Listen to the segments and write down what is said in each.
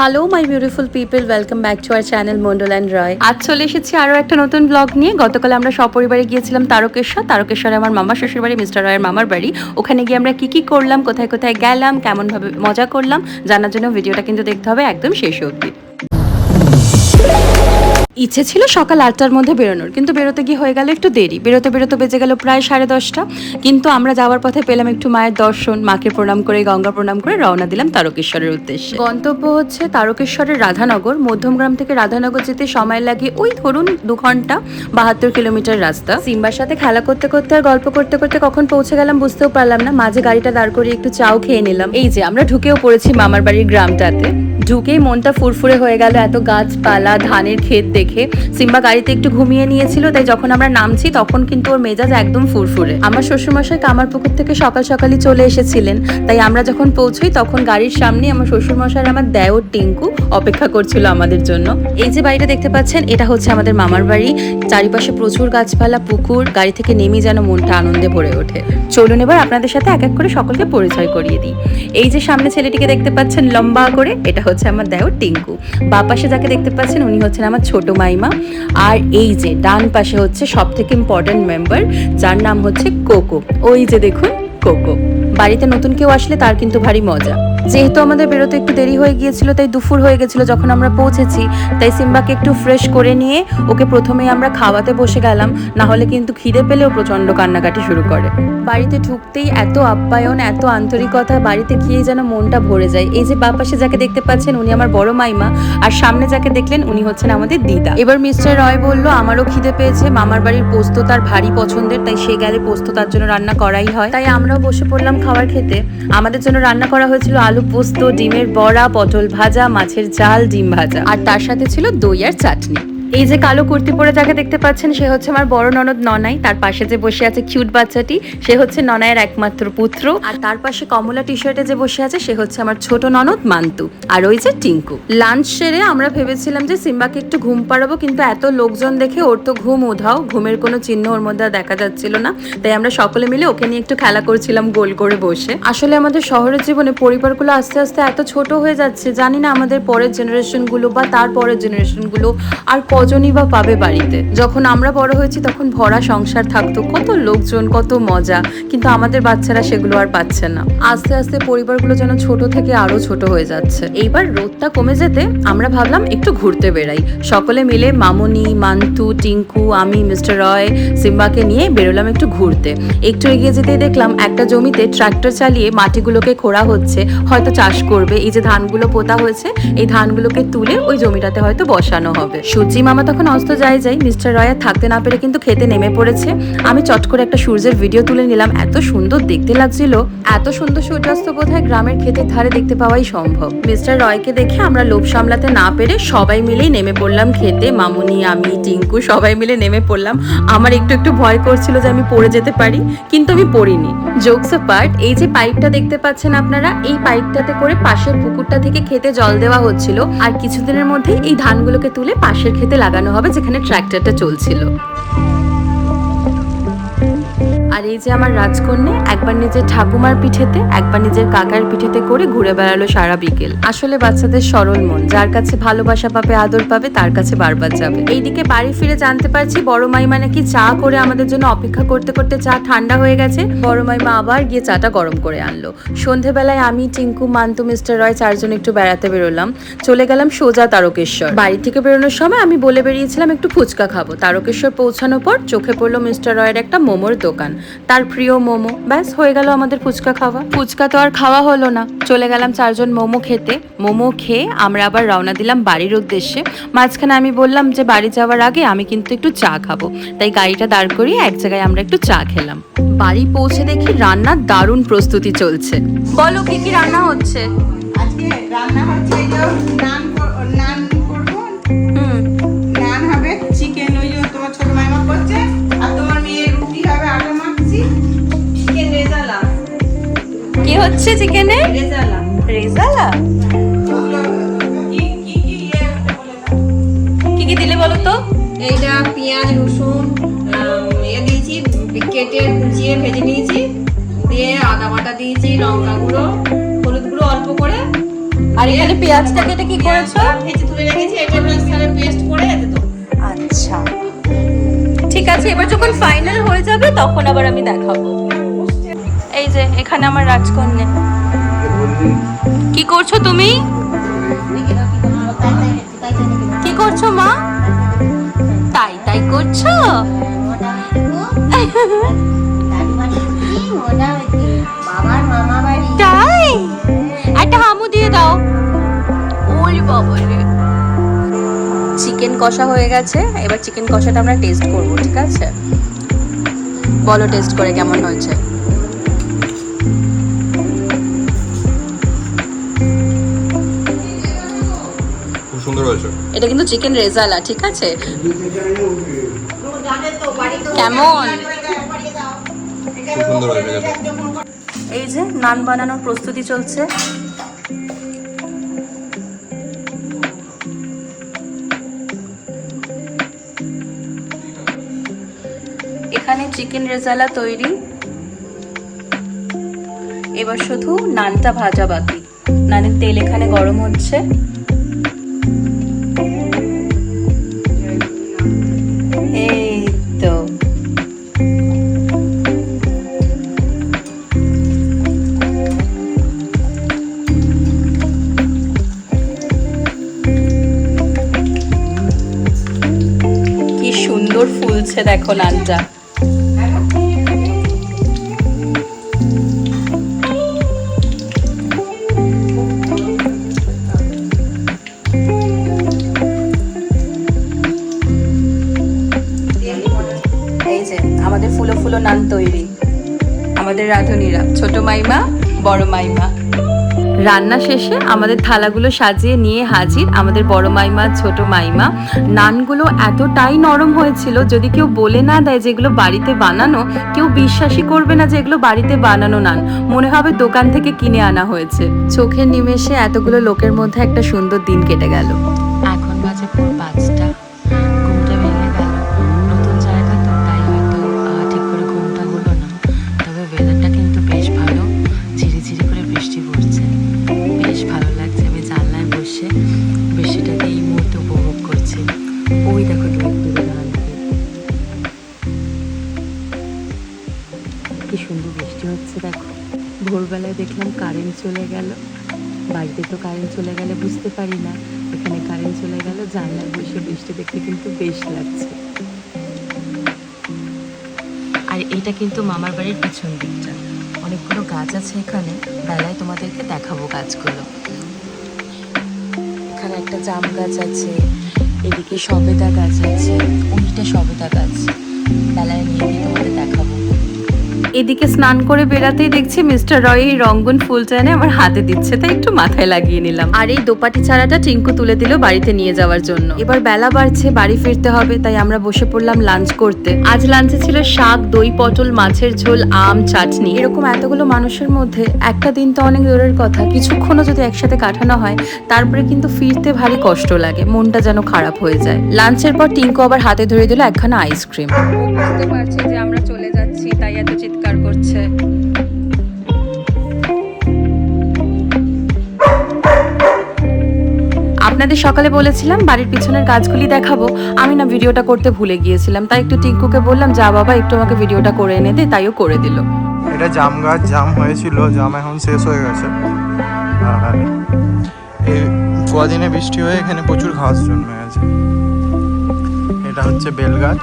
Hello my beautiful people welcome back to our channel Mondal and Roy আজ চলে এসেছি আরও একটা নতুন ব্লগ নিয়ে। গতকাল আমরা সপরিবারে গিয়েছিলাম তারকেশ্বর। তারকেশ্বরে আমার মামা শ্বশুর বাড়ি মিস্টার রয়ের মামার বাড়ি। ওখানে গিয়ে আমরা কী কী করলাম, কোথায় কোথায় গেলাম, কেমনভাবে মজা করলাম, জানার জন্য ভিডিওটা কিন্তু দেখতে হবে একদম শেষ অবধি। ইচ্ছে ছিল সকাল আটটার মধ্যে বেরোনোর, কিন্তু বেরোতে গিয়ে হয়ে গেল একটু দেরি। বেরোতে বেরোতে বেজে গেল প্রায় সাড়ে দশটা, কিন্তু আমরা যাওয়ার পথে পেলাম একটু মায়ের দর্শন, মাকে প্রণাম করে, গঙ্গা প্রণাম করে রওনা দিলাম তারকেশ্বরের উদ্দেশ্যে। গন্তব্য হচ্ছে তারকেশ্বরের রাধানগর, মধ্যমগ্রাম থেকে রাধানগর যেতে সময় লাগে ওই ধরুন দু ঘণ্টা বাহাত্তর কিলোমিটার রাস্তা। সিম্বার সাথে খেলা করতে করতে আর গল্প করতে করতে কখন পৌঁছে গেলাম বুঝতেও পারলাম না, মাঝে গাড়িটা দাঁড় করে একটু চাও খেয়ে নিলাম। এই যে আমরা ঢুকেও পড়েছি মামার বাড়ির গ্রামটাতে। ঢুকেই মনটা ফুরফুরে হয়ে গেল, এত গাছপালা, ধানের ক্ষেত দেখে। সিম্বা গাড়িতে একটু ঘুমিয়ে নিয়েছিল, তাই যখন আমরা নামছি তখন কিন্তু ওর মেজাজ একদম ফুরফুরে। আমার শ্বশুরমশাই কামারপুকুর থেকে সকাল সকালই চলে এসেছিলেন, তাই আমরা যখন পৌঁছই তখন গাড়ির সামনে আমার শ্বশুরমশাই আমার দেওর টিঙ্কু অপেক্ষা করছিল আমাদের জন্য। এই যে বাড়িটা দেখতে পাচ্ছেন, এটা হচ্ছে আমাদের মামার বাড়ি। চারিপাশে প্রচুর গাছপালা, পুকুর, গাড়ি থেকে নেমে যেন মনটা আনন্দে ভরে ওঠে। চলুন এবার আপনাদের সাথে এক এক করে সকলকে পরিচয় করিয়ে দিই। এই যে সামনে ছেলেটিকে দেখতে পাচ্ছেন লম্বা করে, এটা হচ্ছে আমার দেওর টিঙ্কু। বা পাশে যাকে দেখতে পাচ্ছেন, উনি হচ্ছেন আমার ছোট মাইমা। আর এই যে, ডান পাশে হচ্ছে সব থেকে ইম্পর্টেন্ট মেম্বার যার নাম হচ্ছে কোকো। ওই যে দেখুন, কোকো। বাড়িতে নতুন কেউ আসলে তার কিন্তু ভারী মজা। যেহেতু আমাদের বেরোতে একটু দেরি হয়ে গিয়েছিল, তাই দুপুর হয়ে গেছিল যখন আমরা পৌঁছেছি, তাই সিম্বাকে একটু ফ্রেশ করে নিয়ে ওকে প্রথমে আমরা খাওয়াতে বসে গেলাম, না হলে কিন্তু খিদে পেলেও প্রচণ্ড কান্নাকাটি শুরু করে। বাড়িতে ঢুকতেই এত আপ্যায়ন, এত আন্তরিকতা, বাড়িতে গিয়ে যেন মনটা ভরে যায়। এই যে বাঁ পাশে যাকে দেখতে পাচ্ছেন উনি আমার বড় মাইমা, আর সামনে যাকে দেখলেন উনি হচ্ছেন আমাদের দিদা। এবার মিস্টার রয় বলল, আমারও খিদে পেয়েছে, মামার বাড়ির পোস্ত তার ভারী পছন্দের, তাই সে গেলে পোস্ত তার জন্য রান্না করাই হয়। তাই আমরাও বসে পড়লাম খাবার খেতে। আমাদের জন্য রান্না করা হয়েছিল আলু পোস্ত, ডিমের বড়া, পটল ভাজা, মাছের ঝাল, ডিম ভাজা। আর তার সাথে ছিল দই আর চাটনি। এই যে কালো কুর্তি পরে যাকে দেখতে পাচ্ছেন, সে হচ্ছে আমার বড় ননদ ননাই। তার পাশে যে বসে আছে কিউট বাচ্চাটি, সে হচ্ছে ননাইয়ের একমাত্র পুত্র। আর তার পাশে কমলা টি শার্টে যে বসে আছে, সে হচ্ছে আমার ছোট ননদ মান্তু। আর ওই যে টিঙ্কু। লাঞ্চ সেরে আমরা ভেবেছিলাম যে সিম্বাকে একটু ঘুম পাড়াবো, কিন্তু এত লোকজন দেখে ওর তো ঘুম উধাও। ঘুমের কোনো চিহ্ন ওর মধ্যে দেখা যাচ্ছিল না। তাই আমরা সকলে মিলে ওকে নিয়ে একটু খেলা করছিলাম গোল করে বসে। আসলে আমাদের শহরের জীবনে পরিবারগুলো আস্তে আস্তে এত ছোট হয়ে যাচ্ছে, জানি না আমাদের পরের জেনারেশনগুলো বা তার পরের জেনারেশনগুলো আর কজনই বা পাবে বাড়িতে। যখন আমরা বড় হয়েছি, তখন ভরা সংসার থাকতো। কত লোকজন, কত মজা। কিন্তু আমাদের বাচ্চারা সেগুলো আর পাচ্ছে না। আস্তে আস্তে পরিবারগুলো যেন ছোট থেকে আরও ছোট হয়ে যাচ্ছে। এইবার রোদটা কমে যেতে আমরা ভাবলাম একটু ঘুরতে বেড়াই। সকলে মিলে মামুনি, মান্তু, টিঙ্কু, আমি, মিস্টার রয়, সিম্বাকে নিয়ে বেরোলাম একটু ঘুরতে। একটু এগিয়ে যেতেই দেখলাম একটা জমিতে ট্রাক্টর চালিয়ে মাটিগুলোকে খোঁড়া হচ্ছে। হয়তো চাষ করবে। এই যে ধানগুলো পোতা হয়েছে, এই ধানগুলোকে তুলে ওই জমিটাতে হয়তো বসানো হবে। সূর্যি মামা তখন অস্ত যায় যাই মিস্টার রয় থাকতে না পেরে কিন্তু খেতে নেমে পড়েছে। আমি চট করে একটা সূর্যের ভিডিও তুলে নিলাম। এত সুন্দর দেখতে লাগছিল। এত সুন্দর সূর্যাস্ত বোধহয় গ্রামের ক্ষেতের ধারে দেখতে পাওয়াই সম্ভব। মিস্টার রয়কে দেখে আমরা লোভ সামলাতে না পেরে সবাই মিলেই নেমে পড়লাম খেতে। মামুনি, আমি, টিঙ্কু সবাই মিলে নেমে পড়লাম। আমার একটু একটু ভয় করছিল যে আমি পড়ে যেতে পারি, কিন্তু আমি পড়িনি। জোকস পার্ট এই যে পাইপটা দেখতে পাচ্ছেন আপনারা, এই পাইপটাতে করে পাশের পুকুরটা থেকে খেতে জল দেওয়া হচ্ছিল। আর কিছুদিনের মধ্যে এই ধানগুলোকে তুলে পাশের খেতে লাগানো হবে যেখানে ট্র্যাক্টরটা চলছিল। আর এই যে আমার রাজকন্যা একবার নিজের ঠাকুমার পিঠেতে, একবার নিজের কাকার পিঠেতে করে ঘুরে বেড়ালো সারা বিকেল। আসলে বাচ্চাদের সরল মন, যার কাছে ভালোবাসা পাবে, আদর পাবে, তার কাছে বারবার যাবে। এইদিকে বাড়ি ফিরে জানতে পারছি বড় মাইমা নাকি চা করে আমাদের জন্য অপেক্ষা করতে করতে চা ঠান্ডা হয়ে গেছে। বড় মাইমা আবার গিয়ে চাটা গরম করে আনলো। সন্ধেবেলায় আমি, টিঙ্কু, মান্তু, মিস্টার রয় চারজন একটু বেড়াতে বেরোলাম। চলে গেলাম সোজা তারকেশ্বর। বাড়ি থেকে বেরোনোর সময় আমি বলে বেরিয়েছিলাম, একটু ফুচকা খাব। তারকেশ্বর পৌঁছানোর পর চোখে পড়ল মিস্টার রয়ের একটা মোমোর দোকান। তার প্রিয় মোমো। ব্যাস, হয়ে গেল আমাদের ফুচকা খাওয়া। ফুচকা তো আর খাওয়া হলো না। চলে গেলাম চারজন মোমো খেতে। মোমো খেয়ে আমরা আবার রওনা দিলাম বাড়ির উদ্দেশ্যে। মাঝখানে আমি বললাম যে, বাড়ি যাওয়ার আগে আমি কিন্তু একটু চা খাব। তাই গাড়িটা দাঁড় করিয়ে এক জায়গায় আমরা একটু চা খেলাম। বাড়ি পৌঁছে দেখি রান্নার দারুণ প্রস্তুতি চলছে। বলো, কি কি রান্না হচ্ছে? আজকে রান্না হচ্ছে নান হচ্ছে চিকেনে রেজালা। কি কি দিলে বলো তো? এইটা পেঁয়াজ রসুন ইয়ে দিয়েছি কেটে কুচিয়ে ভেজে নিয়েছি দিয়ে আদা বাটা দিয়েছি লঙ্কা গুঁড়ো হলুদ গুঁড়ো অল্প করে। আর এখানে পেঁয়াজটা কেটে কি করেছ? ভেজে তুলে রেখেছি এটা মিক্সারে পেস্ট করে এতে দেবো। আচ্ছা। ঠিক আছে এবার যখন ফাইনাল হয়ে যাবে তখন আবার আমি দেখাবো। এই যে, এখানে আমার রাজকন্যা। কি করছ তুমি? কি করছ মা? তাই তাই করছ? তাই? একটা হামু দিয়ে দাও। চিকেন কষা হয়ে গেছে। এবার চিকেন কষাটা আমরা টেস্ট করব, ঠিক আছে? বলো টেস্ট করে কেমন হয়েছে? এটা কিন্তু চিকেন রেজালা ঠিক আছে? কেমন? এই যে নান বানানোর প্রস্তুতি চলছে। এখানে চিকেন রেজালা তৈরি। এবার শুধু নানটা ভাজা বাকি। নানের তেল এখানে গরম হচ্ছে। ফুলছে দেখো নানটা আমাদের ফুলো ফুলো নান তৈরি। আমাদের রাঁধুনিরা ছোট মাইমা বড় মাইমা। রান্না শেষে আমাদের থালাগুলো সাজিয়ে নিয়ে হাজির আমাদের বড় মাইমা ছোট মাইমা। নানগুলো এতটাই নরম হয়েছিল যদি কেউ বলে না দেয় যেগুলো বাড়িতে বানানো কেউ বিশ্বাসই করবে না যে এগুলো বাড়িতে বানানো নান। মনে হবে দোকান থেকে কিনে আনা হয়েছে। চোখের নিমেষে এতগুলো লোকের মধ্যে একটা সুন্দর দিন কেটে গেল। এখন সুন্দর বৃষ্টি হচ্ছে, দেখো। ভোরবেলায় দেখলাম কারেন্ট চলে গেল। বাড়িতে তো কারেন্ট চলে গেলে বুঝতে পারি না। এখানে কারেন্ট চলে গেল, জানলায় বসে বৃষ্টি দেখতে কিন্তু বেশ লাগছে। আর এটা কিন্তু মামার বাড়ির পিছন দিকটা। অনেকগুলো গাছ আছে এখানে, বেলায় তোমাদেরকে দেখাবো গাছগুলো। এখানে একটা জাম গাছ আছে, এদিকে সবেদা গাছ আছে ওইটা সবেদা গাছ। বেলায় নিয়ে তোমাদের দেখাবো। এদিকে স্নান করে বেড়াতেই দেখছি মিস্টার রয় এই রঙ্গন ফুলটা এনে আমার হাতে দিচ্ছে তাই একটু মাথায় লাগিয়ে নিলাম। আর এই দোপাটি চারাটা টিঙ্কু তুলে দিল বাড়িতে নিয়ে যাওয়ার জন্য। এবার বেলা বাড়ছে বাড়ি ফিরতে হবে তাই আমরা বসে পড়লাম লাঞ্চ করতে। আজ লাঞ্চে ছিল শাক দই পটল মাছের ঝোল আম চাটনি। এরকম এতগুলো মানুষের মধ্যে একটা দিন তো অনেক দূরের কথা কিছুক্ষণও যদি একসাথে কাটানো হয় তারপরে কিন্তু ফিরতে ভারী কষ্ট লাগে মনটা যেন খারাপ হয়ে যায়। লাঞ্চের পর টিঙ্কু আবার হাতে ধরে দিল একখানা আইসক্রিম। বুঝতে পারছে যে আমরা চলে যাচ্ছি। তাই এত চিৎকার করছে। আপনাদের সকালে বলেছিলাম বাড়ির পিছনের গাছগুলি দেখাবো। আমি না ভিডিওটা করতে ভুলে গিয়েছিলাম, তাই একটু টিঙ্কুকে বললাম, যা বাবা, একটু আমাকে ভিডিওটা করে এনে দে। তাইও করে দিল। এটা জাম গাছ, জাম হয়েছিল, জাম এখন শেষ হয়ে গেছে। এই কদিনে বৃষ্টি হয়ে এখানে প্রচুর ঘাস জন্মে গেছে। এটা হচ্ছে বেল গাছ।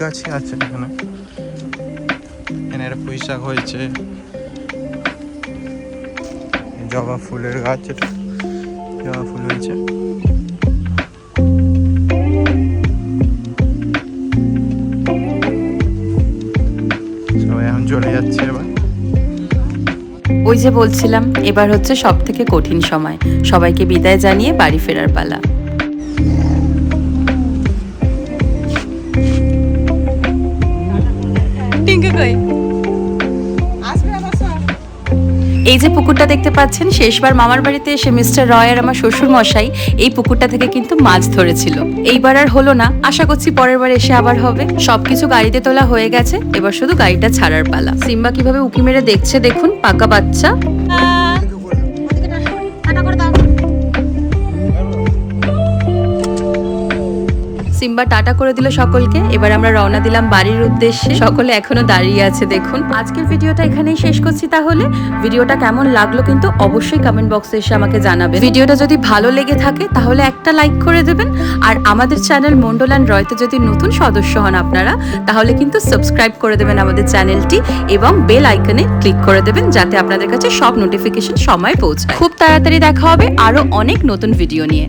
গাছই আছে এখানে। এখানে একটা পুঁই শাক হয়েছে। জবা ফুলের গাছ এটা জবা ফুল হয়েছে। এখন চলে যাচ্ছে ওই যে বলছিলাম, এবার হচ্ছে সব থেকে কঠিন সময়। সবাইকে বিদায় জানিয়ে বাড়ি ফেরার পালা। এই যে পুকুরটা দেখতে পাচ্ছেন শেষবার মামার বাড়িতে এসে মিস্টার রয় আর আমার শ্বশুর মশাই এই পুকুরটা থেকে কিন্তু মাছ ধরেছিল। এইবার আর হলো না। আশা করছি পরের বার এসে আবার হবে। সবকিছু গাড়িতে তোলা হয়ে গেছে। এবার শুধু গাড়িটা ছাড়ার পালা। সিম্বা কীভাবে উকি মেরে দেখছে দেখুন পাকা বাচ্চা। সিম্বা টাটা করে দিল সকলকে। এবার আমরা রওনা দিলাম বাড়ির উদ্দেশ্যে। সকলে এখনও দাঁড়িয়ে আছে, দেখুন। আজকের ভিডিওটা এখানেই শেষ করছি তাহলে। ভিডিওটা কেমন লাগল কিন্তু অবশ্যই কমেন্ট বক্সে এসে আমাকে জানাবেন। ভিডিওটা যদি ভালো লেগে থাকে তাহলে একটা লাইক করে দেবেন। আর আমাদের চ্যানেল মন্ডল অ্যান্ড রয়তে যদি নতুন সদস্য হন আপনারা, তাহলে কিন্তু সাবস্ক্রাইব করে দেবেন আমাদের চ্যানেলটি এবং বেল আইকনে ক্লিক করে দেবেন যাতে আপনাদের কাছে সব নোটিফিকেশন সময় পৌঁছায়। খুব তাড়াতাড়ি দেখা হবে আরও অনেক নতুন ভিডিও নিয়ে।